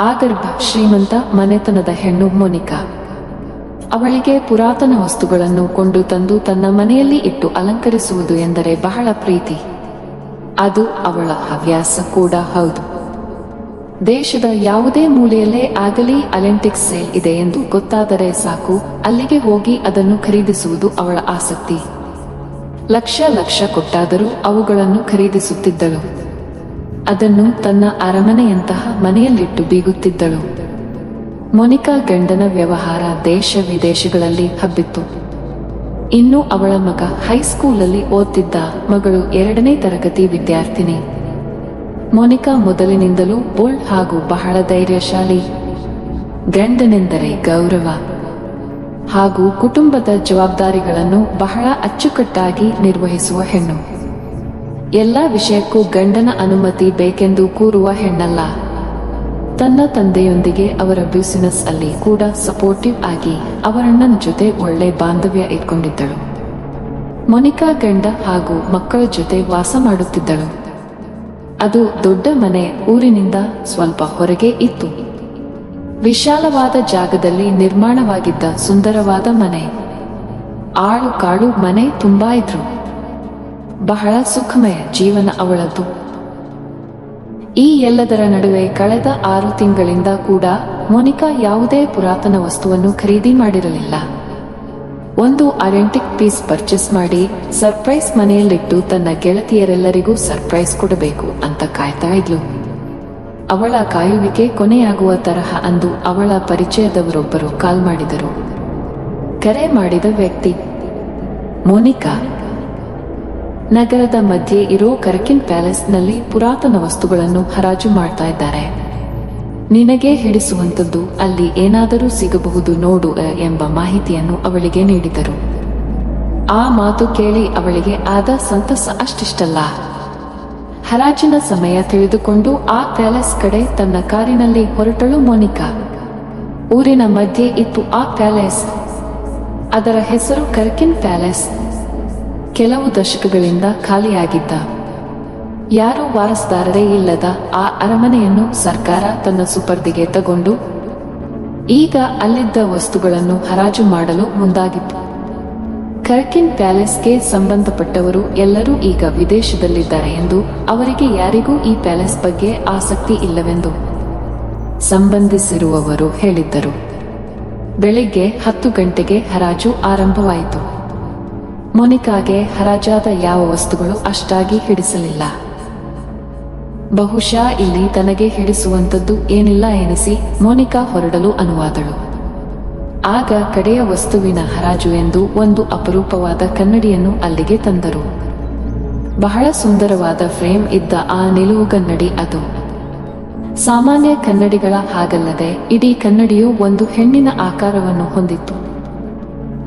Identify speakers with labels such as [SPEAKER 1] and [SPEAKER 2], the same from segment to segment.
[SPEAKER 1] ಆಗರ್ಭ ಶ್ರೀಮಂತ ಮನೆತನದ ಹೆಣ್ಣು ಮೊನಿಕಾ. ಅವಳಿಗೆ ಪುರಾತನ ವಸ್ತುಗಳನ್ನು ಕೊಂಡು ತಂದು ತನ್ನ ಮನೆಯಲ್ಲಿ ಇಟ್ಟು ಅಲಂಕರಿಸುವುದು ಎಂದರೆ ಬಹಳ ಪ್ರೀತಿ. ಅದು ಅವಳ ಹವ್ಯಾಸ ಕೂಡ ಹೌದು. ದೇಶದ ಯಾವುದೇ ಮೂಲೆಯಲ್ಲೇ ಆಗಲಿ ಅಲೆಂಟಿಕ್ ಸೇಲ್ ಇದೆ ಎಂದು ಗೊತ್ತಾದರೆ ಸಾಕು, ಅಲ್ಲಿಗೆ ಹೋಗಿ ಅದನ್ನು ಖರೀದಿಸುವುದು ಅವಳ ಆಸಕ್ತಿ. ಲಕ್ಷ ಲಕ್ಷ ಕೊಟ್ಟಾದರೂ ಅವುಗಳನ್ನು ಖರೀದಿಸುತ್ತಿದ್ದಳು. ಅದನ್ನು ತನ್ನ ಅರಮನೆಯಂತಹ ಮನೆಯಲ್ಲಿಟ್ಟು ಬೀಗುತ್ತಿದ್ದಳು. ಮೊನಿಕಾ ಗಂಡನ ವ್ಯವಹಾರ ದೇಶ ವಿದೇಶಗಳಲ್ಲಿ ಹಬ್ಬಿತ್ತು. ಇನ್ನು ಅವಳ ಮಗ ಹೈಸ್ಕೂಲಲ್ಲಿ ಓದ್ತಿದ್ದ ಮಗಳು ಎರಡನೇ ತರಗತಿ ವಿದ್ಯಾರ್ಥಿನಿ. ಮೊನಿಕಾ ಮೊದಲಿನಿಂದಲೂ ಬೋಲ್ಡ್ ಹಾಗೂ ಬಹಳ ಧೈರ್ಯಶಾಲಿ. ಗಂಡನೆಂದರೆ ಗೌರವ. ಹಾಗೂ ಕುಟುಂಬದ ಜವಾಬ್ದಾರಿಗಳನ್ನು ಬಹಳ ಅಚ್ಚುಕಟ್ಟಾಗಿ ನಿರ್ವಹಿಸುವ ಹೆಣ್ಣು. ಎಲ್ಲ ವಿಷಯಕ್ಕೂ ಗಂಡನ ಅನುಮತಿ ಬೇಕೆಂದು ಕೂರುವ ಹೆಣ್ಣಲ್ಲ. ತನ್ನ ತಂದೆಯೊಂದಿಗೆ ಅವರ ಬ್ಯುಸಿನೆಸ್ ಅಲ್ಲಿ ಕೂಡ ಸಪೋರ್ಟಿವ್ ಆಗಿ ಅವರಣ್ಣನ ಜೊತೆ ಒಳ್ಳೆ ಬಾಂಧವ್ಯ ಇಟ್ಕೊಂಡಿದ್ದಳು. ಮೊನಿಕಾ ಗಂಡ ಹಾಗೂ ಮಕ್ಕಳ ಜೊತೆ ವಾಸ ಮಾಡುತ್ತಿದ್ದಳು. ಅದು ದೊಡ್ಡ ಮನೆ ಊರಿನಿಂದ ಸ್ವಲ್ಪ ಹೊರಗೆ ಇತ್ತು. ವಿಶಾಲವಾದ ಜಾಗದಲ್ಲಿ ನಿರ್ಮಾಣವಾಗಿದ್ದ ಸುಂದರವಾದ ಮನೆ. ಆಳು ಕಾಳು ಮನೆ ತುಂಬಾ ಇದ್ರು. ಬಹಳ ಸುಖಮಯ ಜೀವನ ಅವಳದ್ದು. ಈ ಎಲ್ಲದರ ನಡುವೆ ಕಳೆದ ಆರು ತಿಂಗಳಿಂದ ಕೂಡ ಮೋನಿಕಾ ಯಾವುದೇ ಪುರಾತನ ವಸ್ತುವನ್ನು ಖರೀದಿ ಮಾಡಿರಲಿಲ್ಲ. ಒಂದು ಅರೆಂಟಿಕ್ ಪೀಸ್ ಪರ್ಚೇಸ್ ಮಾಡಿ ಸರ್ಪ್ರೈಸ್ ಮನೆಯಲ್ಲಿಟ್ಟು ತನ್ನ ಗೆಳತಿಯರೆಲ್ಲರಿಗೂ ಸರ್ಪ್ರೈಸ್ ಕೊಡಬೇಕು ಅಂತ ಕಾಯ್ತಾ ಇದ್ಲು. ಅವಳ ಕಾಯುವಿಕೆ ಕೊನೆಯಾಗುವ ತರಹ ಅಂದು ಅವಳ ಪರಿಚಯದವರೊಬ್ಬರು ಕಾಲ್ ಮಾಡಿದರು. ಕರೆ ಮಾಡಿದ ವ್ಯಕ್ತಿ, ಮೋನಿಕಾ ನಗರದ ಮಧ್ಯೆ ಇರೋ ಕರಕಿನ್ ಪ್ಯಾಲೇಸ್ನಲ್ಲಿ ಪುರಾತನ ವಸ್ತುಗಳನ್ನು ಹರಾಜು ಮಾಡ್ತಾ ಇದ್ದಾರೆ. ನಿನಗೆ ಹಿಡಿಸುವಂತದ್ದು ಅಲ್ಲಿ ಏನಾದರೂ ಸಿಗಬಹುದು ನೋಡು ಎಂಬ ಮಾಹಿತಿಯನ್ನು ಅವಳಿಗೆ ನೀಡಿದರು. ಆ ಮಾತು ಕೇಳಿ ಅವಳಿಗೆ ಆದ ಸಂತಸ ಅಷ್ಟಿಷ್ಟಲ್ಲ. ಹರಾಜಿನ ಸಮಯ ತಿಳಿದುಕೊಂಡು ಆ ಪ್ಯಾಲೇಸ್ ಕಡೆ ತನ್ನ ಕಾರಿನಲ್ಲಿ ಹೊರಟಳು ಮೋನಿಕಾ. ಊರಿನ ಮಧ್ಯೆ ಇತ್ತು ಆ ಪ್ಯಾಲೇಸ್. ಅದರ ಹೆಸರು ಕರ್ಕಿನ್ ಪ್ಯಾಲೇಸ್. ಕೆಲವು ದಶಕಗಳಿಂದ ಖಾಲಿಯಾಗಿದ್ದ. ಯಾರೂ ವಾರಸ್ದಾರರೇ ಇಲ್ಲದ ಆ ಅರಮನೆಯನ್ನು ಸರ್ಕಾರ ತನ್ನ ಸುಪರ್ದಿಗೆ ತಗೊಂಡು, ಈಗ ಅಲ್ಲಿದ್ದ ವಸ್ತುಗಳನ್ನು ಹರಾಜು ಮಾಡಲು ಮುಂದಾಗಿತ್ತು. ಕರ್ಕಿನ್ ಪ್ಯಾಲೇಸ್ಗೆ ಸಂಬಂಧಪಟ್ಟವರು ಎಲ್ಲರೂ ಈಗ ವಿದೇಶದಲ್ಲಿದ್ದಾರೆ ಎಂದು ಅವರಿಗೆ ಯಾರಿಗೂ ಈ ಪ್ಯಾಲೇಸ್ ಬಗ್ಗೆ ಆಸಕ್ತಿ ಇಲ್ಲವೆಂದು ಸಂಬಂಧಿಸಿರುವವರು ಹೇಳಿದ್ದರು. ಬೆಳಿಗ್ಗೆ ಹತ್ತು ಗಂಟೆಗೆ ಹರಾಜು ಆರಂಭವಾಯಿತು. ಮೊನಿಕಾಗೆ ಹರಾಜಾದ ಯಾವ ವಸ್ತುಗಳು ಅಷ್ಟಾಗಿ ಹಿಡಿಸಲಿಲ್ಲ. ಬಹುಶಃ ಇಲ್ಲಿ ತನಗೆ ಹಿಡಿಸುವಂತದ್ದು ಏನಿಲ್ಲ ಎನಿಸಿ ಮೋನಿಕಾ ಹೊರಡಲು ಅನುವಾದಳು. ಆಗ ಕಡೆಯ ವಸ್ತುವಿನ ಹರಾಜು ಎಂದು ಒಂದು ಅಪರೂಪವಾದ ಕನ್ನಡಿಯನ್ನು ಅಲ್ಲಿಗೆ ತಂದರು. ಬಹಳ ಸುಂದರವಾದ ಫ್ರೇಮ್ ಇದ್ದ ಆ ನಿಲುವುಗನ್ನಡಿ ಅದು. ಸಾಮಾನ್ಯ ಕನ್ನಡಿಗಳ ಹಾಗಲ್ಲದೆ ಇಡೀ ಕನ್ನಡಿಯು ಒಂದು ಹೆಣ್ಣಿನ ಆಕಾರವನ್ನು ಹೊಂದಿತ್ತು.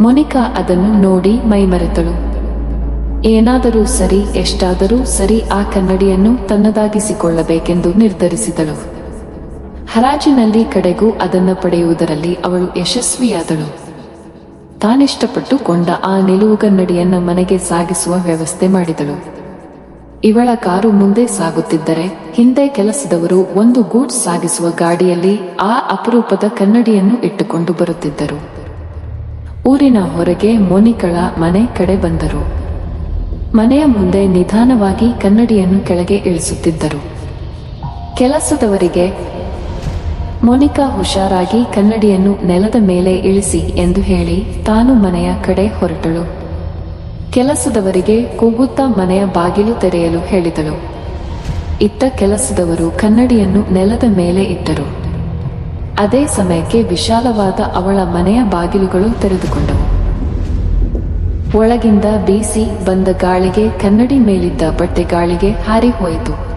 [SPEAKER 1] ಮೊನಿಕಾ ಅದನ್ನು ನೋಡಿ ಮೈಮರೆತಳು. ಏನಾದರೂ ಸರಿ, ಎಷ್ಟಾದರೂ ಸರಿ ಆ ಕನ್ನಡಿಯನ್ನು ತನ್ನದಾಗಿಸಿಕೊಳ್ಳಬೇಕೆಂದು ನಿರ್ಧರಿಸಿದಳು. ಹರಾಜಿನಲ್ಲಿ ಕಡೆಗೂ ಅದನ್ನು ಪಡೆಯುವುದರಲ್ಲಿ ಅವಳು ಯಶಸ್ವಿಯಾದಳು. ತಾನಿಷ್ಟಪಟ್ಟುಕೊಂಡ ಆ ನಿಲುವುಗನ್ನಡಿಯನ್ನು ಮನೆಗೆ ಸಾಗಿಸುವ ವ್ಯವಸ್ಥೆ ಮಾಡಿದಳು. ಇವಳ ಕಾರು ಮುಂದೆ ಸಾಗುತ್ತಿದ್ದರೆ, ಹಿಂದೆ ಕೆಲಸದವರು ಒಂದು ಗೂಡ್ಸ್ ಸಾಗಿಸುವ ಗಾಡಿಯಲ್ಲಿ ಆ ಅಪರೂಪದ ಕನ್ನಡಿಯನ್ನು ಇಟ್ಟುಕೊಂಡು ಬರುತ್ತಿದ್ದರು. ಊರಿನ ಹೊರಗೆ ಮೋನಿಕಳ ಮನೆ ಕಡೆ ಬಂದರು. ಮನೆಯ ಮುಂದೆ ನಿಧಾನವಾಗಿ ಕನ್ನಡಿಯನ್ನು ಕೆಳಗೆ ಇಳಿಸುತ್ತಿದ್ದರು. ಕೆಲಸದವರಿಗೆ ಮೋನಿಕಾ ಹುಷಾರಾಗಿ ಕನ್ನಡಿಯನ್ನು ನೆಲದ ಮೇಲೆ ಇಳಿಸಿ ಎಂದು ಹೇಳಿ ತಾನು ಮನೆಯ ಕಡೆ ಹೊರಟಳು. ಕೆಲಸದವರಿಗೆ ಕೂಗುತ್ತಾ ಮನೆಯ ಬಾಗಿಲು ತೆರೆಯಲು ಹೇಳಿದಳು. ಇತ್ತ ಕೆಲಸದವರು ಕನ್ನಡಿಯನ್ನು ನೆಲದ ಮೇಲೆ ಇಟ್ಟರು. ಅದೇ ಸಮಯಕ್ಕೆ ವಿಶಾಲವಾದ ಅವಳ ಮನೆಯ ಬಾಗಿಲುಗಳು ತೆರೆದುಕೊಂಡವು. ಒಳಗಿಂದ ಬೀಸಿ ಬಂದ ಗಾಳಿಗೆ ಕನ್ನಡಿ ಮೇಲಿದ್ದ ಬಟ್ಟೆ ಗಾಳಿಗೆ ಹಾರಿ ಹೋಯಿತು.